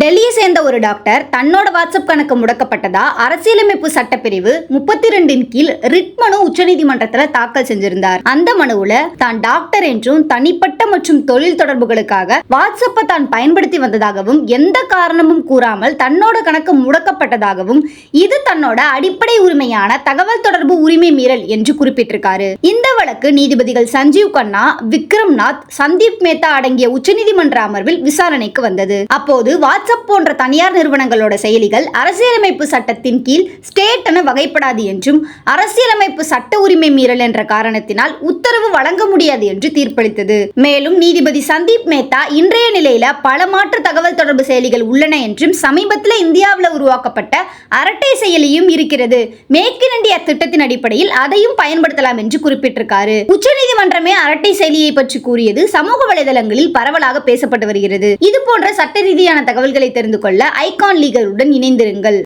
டெல்லியை சேர்ந்த ஒரு டாக்டர் தன்னோட வாட்ஸ்அப் கணக்கு முடக்கப்பட்டதா? அரசியலமைப்பு சட்டப்பிரிவு முப்பத்தி ரெண்டின் கீழ் ரிட் மனு உச்சநீதிமன்றத்தில் தாக்கல் செஞ்சிருந்தார். அந்த மனுவுல தான் டாக்டர் என்றும் தனிப்பட்ட மற்றும் தொழில் தொடர்புகளுக்காக வாட்ஸ்அப்பை தான் பயன்படுத்தி வந்ததாகவும் எந்த காரணமும் கூறாமல் தன்னோட கணக்கு முடக்கப்பட்டதாகவும் இது தன்னோட அடிப்படை உரிமையான தகவல் தொடர்பு உரிமை மீறல் என்று குறிப்பிட்டிருக்காரு. இந்த வழக்கு நீதிபதிகள் சஞ்சீவ் கண்ணா விக்ரம்நாத் சந்தீப் மேத்தா அடங்கிய உச்சநீதிமன்ற அமர்வில் விசாரணைக்கு வந்தது. அப்போது வாட்ஸ்அப் போன்ற தனியார் நிறுவனங்களோட செயலிகள் அரசியலமைப்பு சட்டத்தின் கீழ் ஸ்டேட் என வகைப்படாது என்றும் அரசியலமைப்பு சட்ட உரிமை மீறல் என்ற காரணத்தினால் உத்தரவு வழங்க முடியாது என்று தீர்ப்பளித்தது. மேலும் நீதிபதி சந்தீப் மேத்தா இன்றைய நிலையில பல மாற்று தகவல் தொடர்பு செயலிகள் உள்ளன என்றும் சமீபத்தில் இந்தியாவில் உருவாக்கப்பட்ட அரட்டை செயலியும் இருக்கிறது. மேக் இன் இந்தியா திட்டத்தின் அடிப்படையில் அதையும் பயன்படுத்தலாம் என்று குறிப்பிட்டிருக்காரு. உச்சநீதிமன்றமே அரட்டை செயலியை பற்றி கூறியது சமூக வலைதளங்களில் பரவலாக பேசப்பட்டு வருகிறது. இது போன்ற சட்ட ரீதியான தகவல்கள் தெரிந்து கொள்ள ஐகான் லீகருடன் இணைந்திருங்கள்.